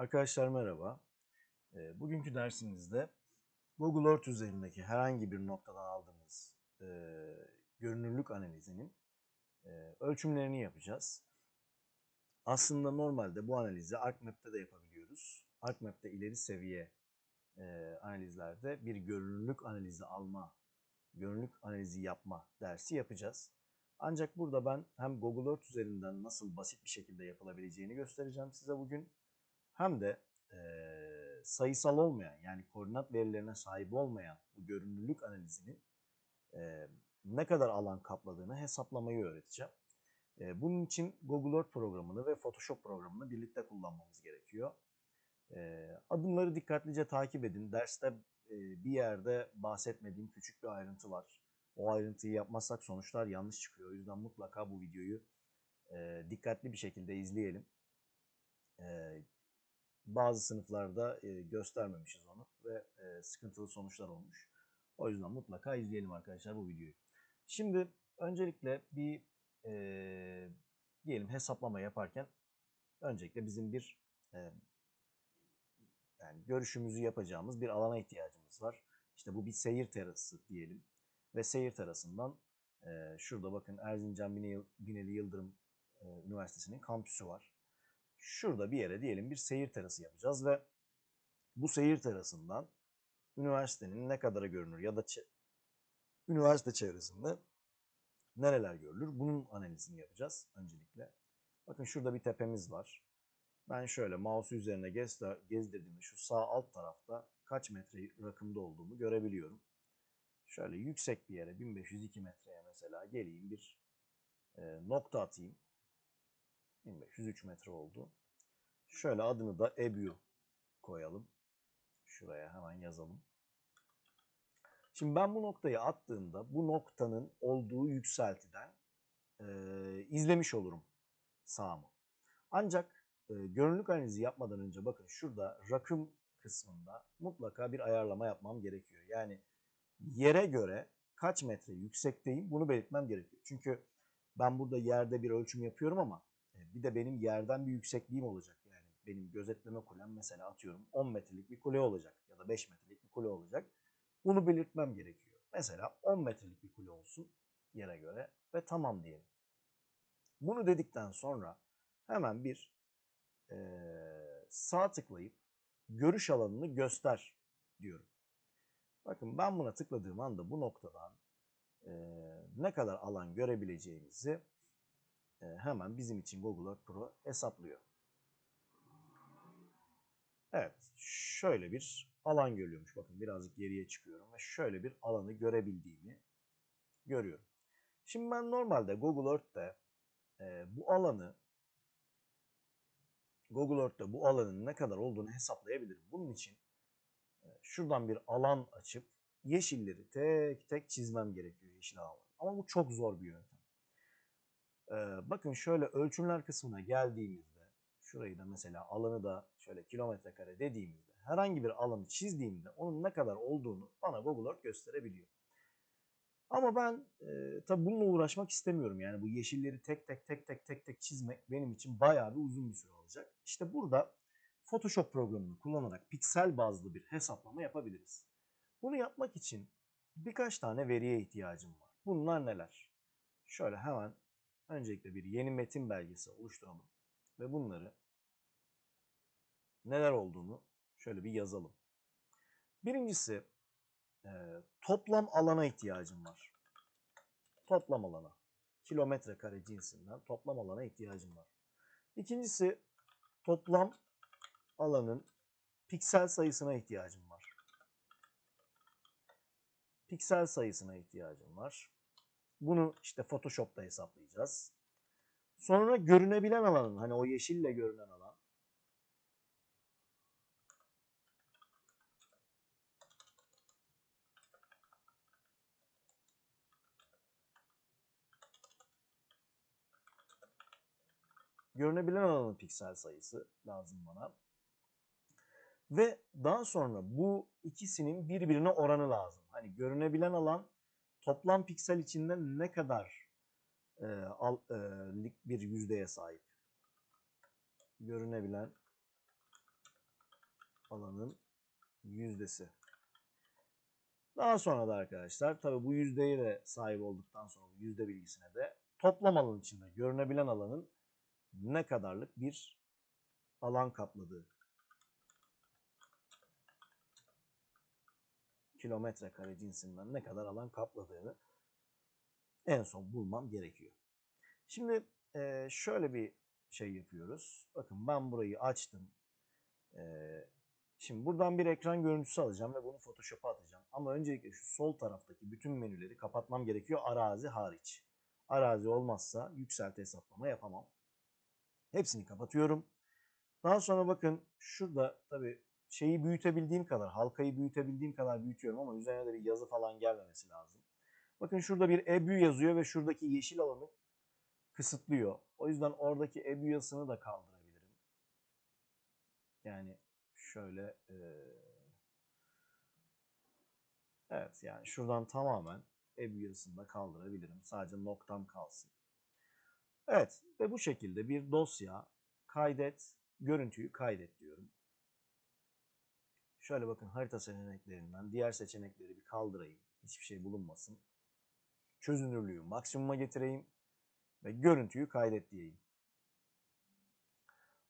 Arkadaşlar merhaba. Ee, Bugünkü dersimizde Google Earth üzerindeki herhangi bir noktadan aldığımız e, görünürlük analizinin e, ölçümlerini yapacağız. Aslında normalde bu analizi ArcMap'te de yapabiliyoruz. ArcMap'te ileri seviye e, analizlerde bir görünürlük analizi alma, görünürlük analizi yapma dersi yapacağız. Ancak burada ben hem Google Earth üzerinden nasıl basit bir şekilde yapılabileceğini göstereceğim size bugün hem de eee, sayısal olmayan yani koordinat verilerine sahip olmayan bu görünürlük analizinin eee, ne kadar alan kapladığını hesaplamayı öğreteceğim. Eee, bunun için Google Earth programını ve Photoshop programını birlikte kullanmamız gerekiyor. Eee, adımları dikkatlice takip edin. Derste eee, bir yerde bahsetmediğim küçük bir ayrıntı var. O ayrıntıyı yapmazsak sonuçlar yanlış çıkıyor. O yüzden mutlaka bu videoyu eee, dikkatli bir şekilde izleyelim. Eee, bazı sınıflarda göstermemişiz onu ve sıkıntılı sonuçlar olmuş. O yüzden mutlaka izleyelim arkadaşlar bu videoyu. Şimdi öncelikle bir e, diyelim hesaplama yaparken öncelikle bizim bir e, yani görüşümüzü yapacağımız bir alana ihtiyacımız var. İşte bu bir seyir terası diyelim ve seyir terasından e, şurada bakın Erzincan Binali Yıldırım Üniversitesi'nin kampüsü var şurada bir yere diyelim bir seyir terası yapacağız ve bu seyir terasından üniversitenin ne kadarı görünür ya da üniversite çevresinde nereler görülür bunun analizini yapacağız öncelikle. Bakın şurada bir tepemiz var. Ben şöyle mouse'u üzerine gezdir- gezdirdiğimde şu sağ alt tarafta kaç metre rakımda olduğumu görebiliyorum. Şöyle yüksek bir yere 1502 metreye mesela geleyim bir e, nokta atayım. 1503 metre oldu. Şöyle adını da EBU koyalım. Şuraya hemen yazalım. Şimdi ben bu noktayı attığımda bu noktanın olduğu yükseltiden e, izlemiş olurum sağımı. Ancak e, görünürlük analizi yapmadan önce bakın şurada rakım kısmında mutlaka bir ayarlama yapmam gerekiyor. Yani yere göre kaç metre yüksekteyim bunu belirtmem gerekiyor. Çünkü ben burada yerde bir ölçüm yapıyorum ama bir de benim yerden bir yüksekliğim olacak. Yani benim gözetleme kulem mesela atıyorum 10 metrelik bir kule olacak ya da 5 metrelik bir kule olacak. Bunu belirtmem gerekiyor. Mesela 10 metrelik bir kule olsun yere göre ve tamam diyelim. Bunu dedikten sonra hemen bir e, sağ tıklayıp görüş alanını göster diyorum. Bakın ben buna tıkladığım anda bu noktadan e, ne kadar alan görebileceğimizi e, hemen bizim için Google Earth Pro hesaplıyor. Evet, şöyle bir alan görüyormuş. Bakın birazcık geriye çıkıyorum ve şöyle bir alanı görebildiğimi görüyorum. Şimdi ben normalde Google Earth'te e, bu alanı Google Earth'te bu alanın ne kadar olduğunu hesaplayabilirim. Bunun için e, şuradan bir alan açıp yeşilleri tek tek çizmem gerekiyor yeşil alanları. Ama bu çok zor bir yöntem. Bakın şöyle ölçümler kısmına geldiğimizde şurayı da mesela alanı da şöyle kilometre kare dediğimizde herhangi bir alanı çizdiğimde onun ne kadar olduğunu bana Google Earth gösterebiliyor. Ama ben e, tabi bununla uğraşmak istemiyorum. Yani bu yeşilleri tek tek tek tek tek tek çizmek benim için bayağı bir uzun bir süre alacak. İşte burada Photoshop programını kullanarak piksel bazlı bir hesaplama yapabiliriz. Bunu yapmak için birkaç tane veriye ihtiyacım var. Bunlar neler? Şöyle hemen öncelikle bir yeni metin belgesi oluşturalım. Ve bunları neler olduğunu şöyle bir yazalım. Birincisi e, toplam alana ihtiyacım var. Toplam alana. Kilometre kare cinsinden toplam alana ihtiyacım var. İkincisi toplam alanın piksel sayısına ihtiyacım var. Piksel sayısına ihtiyacım var. Bunu işte Photoshop'ta hesaplayacağız. Sonra görünebilen alanın hani o yeşille görünen alan. Görünebilen alanın piksel sayısı lazım bana. Ve daha sonra bu ikisinin birbirine oranı lazım. Hani görünebilen alan toplam piksel içinde ne kadar e, al, e, bir yüzdeye sahip? Görünebilen alanın yüzdesi. Daha sonra da arkadaşlar tabi bu yüzdeye de sahip olduktan sonra bu yüzde bilgisine de toplam alan içinde görünebilen alanın ne kadarlık bir alan kapladığı. Kilometre kare cinsinden ne kadar alan kapladığını en son bulmam gerekiyor. Şimdi şöyle bir şey yapıyoruz. Bakın ben burayı açtım. Şimdi buradan bir ekran görüntüsü alacağım ve bunu Photoshop'a atacağım. Ama öncelikle şu sol taraftaki bütün menüleri kapatmam gerekiyor arazi hariç. Arazi olmazsa yükselti hesaplama yapamam. Hepsini kapatıyorum. Daha sonra bakın şurada tabii şeyi büyütebildiğim kadar, halkayı büyütebildiğim kadar büyütüyorum ama üzerine de bir yazı falan gelmemesi lazım. Bakın şurada bir EBÜ yazıyor ve şuradaki yeşil alanı kısıtlıyor. O yüzden oradaki EBÜ yazısını da kaldırabilirim. Yani şöyle e, evet yani şuradan tamamen EBÜ yazısını da kaldırabilirim. Sadece noktam kalsın. Evet ve bu şekilde bir dosya kaydet, görüntüyü kaydet diyorum. Şöyle bakın harita seçeneklerinden diğer seçenekleri bir kaldırayım. Hiçbir şey bulunmasın. Çözünürlüğü maksimuma getireyim ve görüntüyü kaydet diyeyim.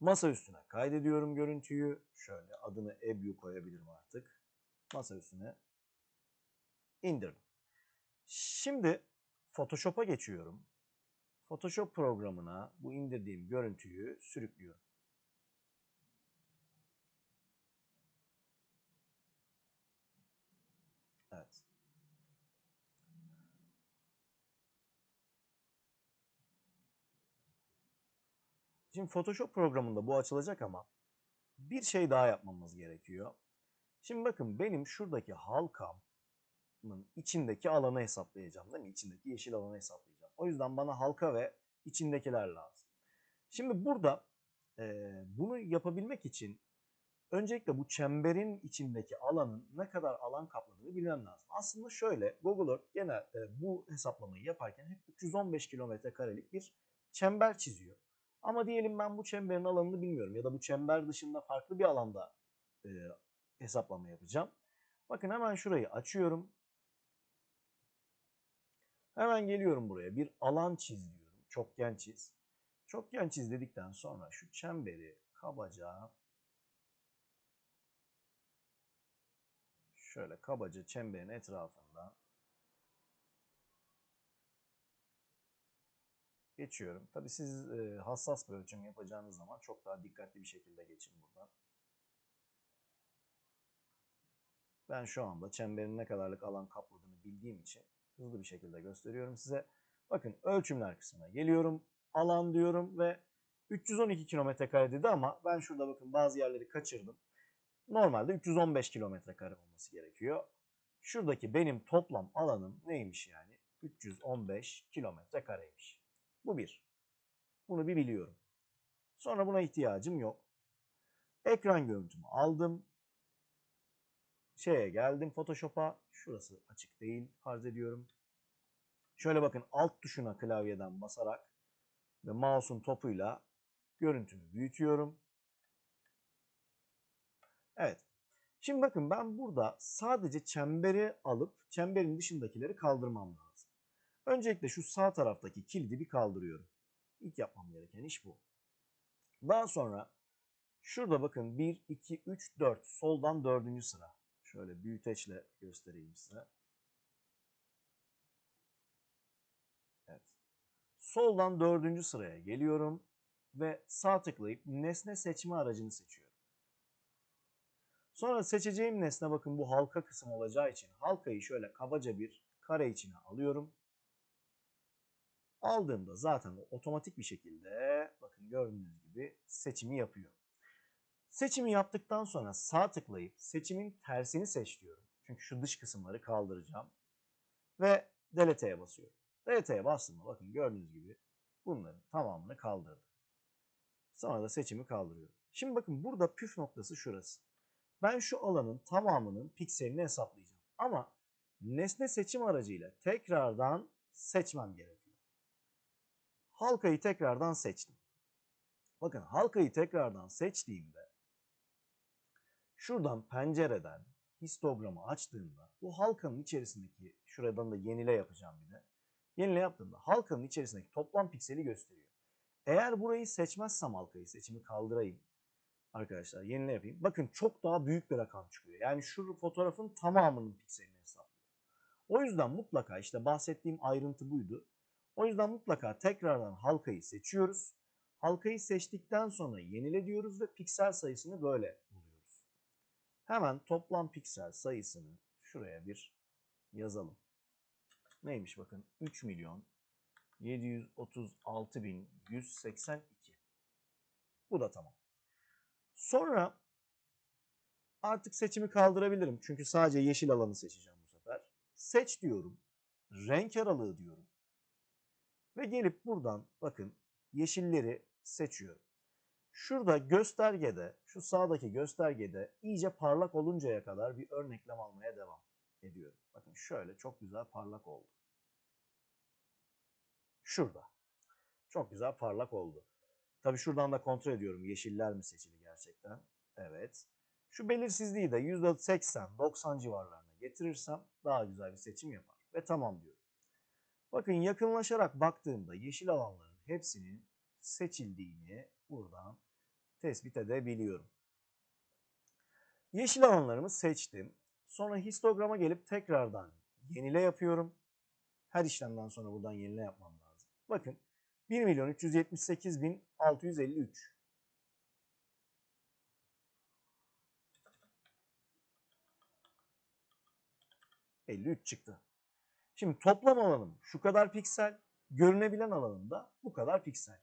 Masa üstüne kaydediyorum görüntüyü. Şöyle adını EBU koyabilirim artık. Masa üstüne indirdim. Şimdi Photoshop'a geçiyorum. Photoshop programına bu indirdiğim görüntüyü sürüklüyorum. Evet. Şimdi Photoshop programında bu açılacak ama bir şey daha yapmamız gerekiyor. Şimdi bakın benim şuradaki halkamın içindeki alanı hesaplayacağım değil mi? İçindeki yeşil alanı hesaplayacağım. O yüzden bana halka ve içindekiler lazım. Şimdi burada e, bunu yapabilmek için öncelikle bu çemberin içindeki alanın ne kadar alan kapladığını bilmem lazım. Aslında şöyle Google Earth genel e, bu hesaplamayı yaparken hep 315 kilometre karelik bir çember çiziyor. Ama diyelim ben bu çemberin alanını bilmiyorum ya da bu çember dışında farklı bir alanda e, hesaplama yapacağım. Bakın hemen şurayı açıyorum. Hemen geliyorum buraya bir alan çiz diyorum. Çokgen çiz. Çokgen çiz dedikten sonra şu çemberi kabaca şöyle kabaca çemberin etrafında geçiyorum. Tabi siz e, hassas bir ölçüm yapacağınız zaman çok daha dikkatli bir şekilde geçin buradan. Ben şu anda çemberin ne kadarlık alan kapladığını bildiğim için hızlı bir şekilde gösteriyorum size. Bakın ölçümler kısmına geliyorum. Alan diyorum ve 312 kilometre kare dedi ama ben şurada bakın bazı yerleri kaçırdım. Normalde 315 kilometre kare olması gerekiyor. Şuradaki benim toplam alanım neymiş yani? 315 kilometre kareymiş. Bu bir. Bunu bir biliyorum. Sonra buna ihtiyacım yok. Ekran görüntümü aldım. Şeye geldim Photoshop'a. Şurası açık değil farz ediyorum. Şöyle bakın alt tuşuna klavyeden basarak ve mouse'un topuyla görüntümü büyütüyorum. Evet. Şimdi bakın ben burada sadece çemberi alıp çemberin dışındakileri kaldırmam lazım. Öncelikle şu sağ taraftaki kilidi bir kaldırıyorum. İlk yapmam gereken iş bu. Daha sonra şurada bakın 1, 2, 3, 4 soldan dördüncü sıra. Şöyle büyüteçle göstereyim size. Evet. Soldan dördüncü sıraya geliyorum ve sağ tıklayıp nesne seçme aracını seçiyorum. Sonra seçeceğim nesne bakın bu halka kısmı olacağı için halkayı şöyle kabaca bir kare içine alıyorum. Aldığımda zaten otomatik bir şekilde bakın gördüğünüz gibi seçimi yapıyor. Seçimi yaptıktan sonra sağ tıklayıp seçimin tersini seç diyorum. Çünkü şu dış kısımları kaldıracağım. Ve delete'ye basıyorum. Delete'ye bastığımda bakın gördüğünüz gibi bunların tamamını kaldırdı. Sonra da seçimi kaldırıyorum. Şimdi bakın burada püf noktası şurası. Ben şu alanın tamamının pikselini hesaplayacağım. Ama nesne seçim aracıyla tekrardan seçmem gerekiyor. Halkayı tekrardan seçtim. Bakın halkayı tekrardan seçtiğimde şuradan pencereden histogramı açtığımda bu halkanın içerisindeki şuradan da yenile yapacağım bir de. Yenile yaptığımda halkanın içerisindeki toplam pikseli gösteriyor. Eğer burayı seçmezsem halkayı seçimi kaldırayım. Arkadaşlar yenile yapayım. Bakın çok daha büyük bir rakam çıkıyor. Yani şu fotoğrafın tamamının pikselini hesaplıyor. O yüzden mutlaka işte bahsettiğim ayrıntı buydu. O yüzden mutlaka tekrardan halkayı seçiyoruz. Halkayı seçtikten sonra yenile diyoruz ve piksel sayısını böyle buluyoruz. Hemen toplam piksel sayısını şuraya bir yazalım. Neymiş bakın 3 milyon 736 bin 182. Bu da tamam. Sonra artık seçimi kaldırabilirim. Çünkü sadece yeşil alanı seçeceğim bu sefer. Seç diyorum. Renk aralığı diyorum. Ve gelip buradan bakın yeşilleri seçiyorum. Şurada göstergede, şu sağdaki göstergede iyice parlak oluncaya kadar bir örneklem almaya devam ediyorum. Bakın şöyle çok güzel parlak oldu. Şurada. Çok güzel parlak oldu. Tabii şuradan da kontrol ediyorum yeşiller mi seçili gerçekten. Evet. Şu belirsizliği de %80-90 civarlarına getirirsem daha güzel bir seçim yapar. Ve tamam diyorum. Bakın yakınlaşarak baktığımda yeşil alanların hepsinin seçildiğini buradan tespit edebiliyorum. Yeşil alanlarımı seçtim. Sonra histograma gelip tekrardan yenile yapıyorum. Her işlemden sonra buradan yenile yapmam lazım. Bakın 1 milyon 378 bin 653. ...53 çıktı. Şimdi toplam alanım şu kadar piksel, görünebilen alanım da bu kadar piksel.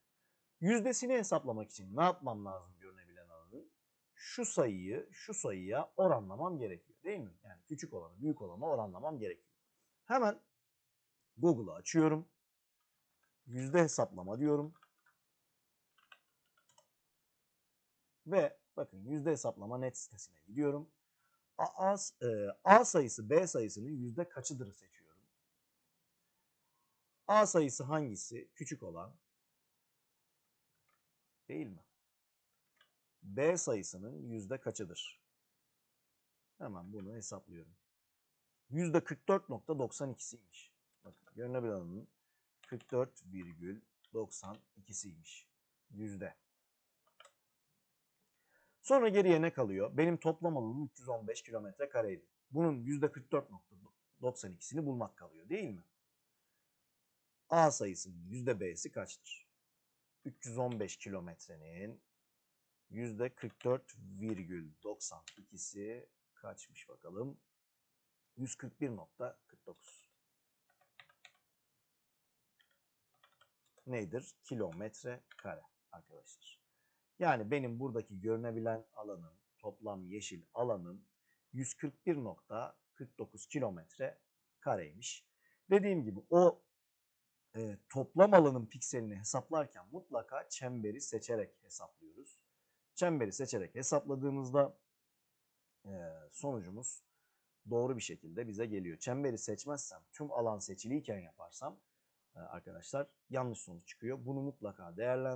Yüzdesini hesaplamak için ne yapmam lazım görünebilen alanın? Şu sayıyı şu sayıya oranlamam gerekiyor değil mi? Yani küçük olanı büyük olana oranlamam gerekiyor. Hemen Google'ı açıyorum. Yüzde hesaplama diyorum. Ve bakın yüzde hesaplama net sitesine gidiyorum. A, A, e, A sayısı B sayısının yüzde kaçıdır seçiyorum. A sayısı hangisi? Küçük olan. Değil mi? B sayısının yüzde kaçıdır? Hemen bunu hesaplıyorum. Yüzde 44.92'siymiş. Bakın görünebilen alanın 44,92'siymiş. Yüzde. Sonra geriye ne kalıyor? Benim toplam alanım 315 kilometre kareydi. Bunun yüzde 44.92'sini bulmak kalıyor değil mi? A sayısının yüzde B'si kaçtır? 315 kilometrenin yüzde 44,92'si kaçmış bakalım? 141.49. Nedir? Kilometre kare arkadaşlar. Yani benim buradaki görünebilen alanım, toplam yeşil alanım 141.49 kilometre kareymiş. Dediğim gibi o e, toplam alanın pikselini hesaplarken mutlaka çemberi seçerek hesaplıyoruz. Çemberi seçerek hesapladığımızda e, sonucumuz doğru bir şekilde bize geliyor. Çemberi seçmezsem, tüm alan seçiliyken yaparsam e, arkadaşlar yanlış sonuç çıkıyor. Bunu mutlaka değerlendirin.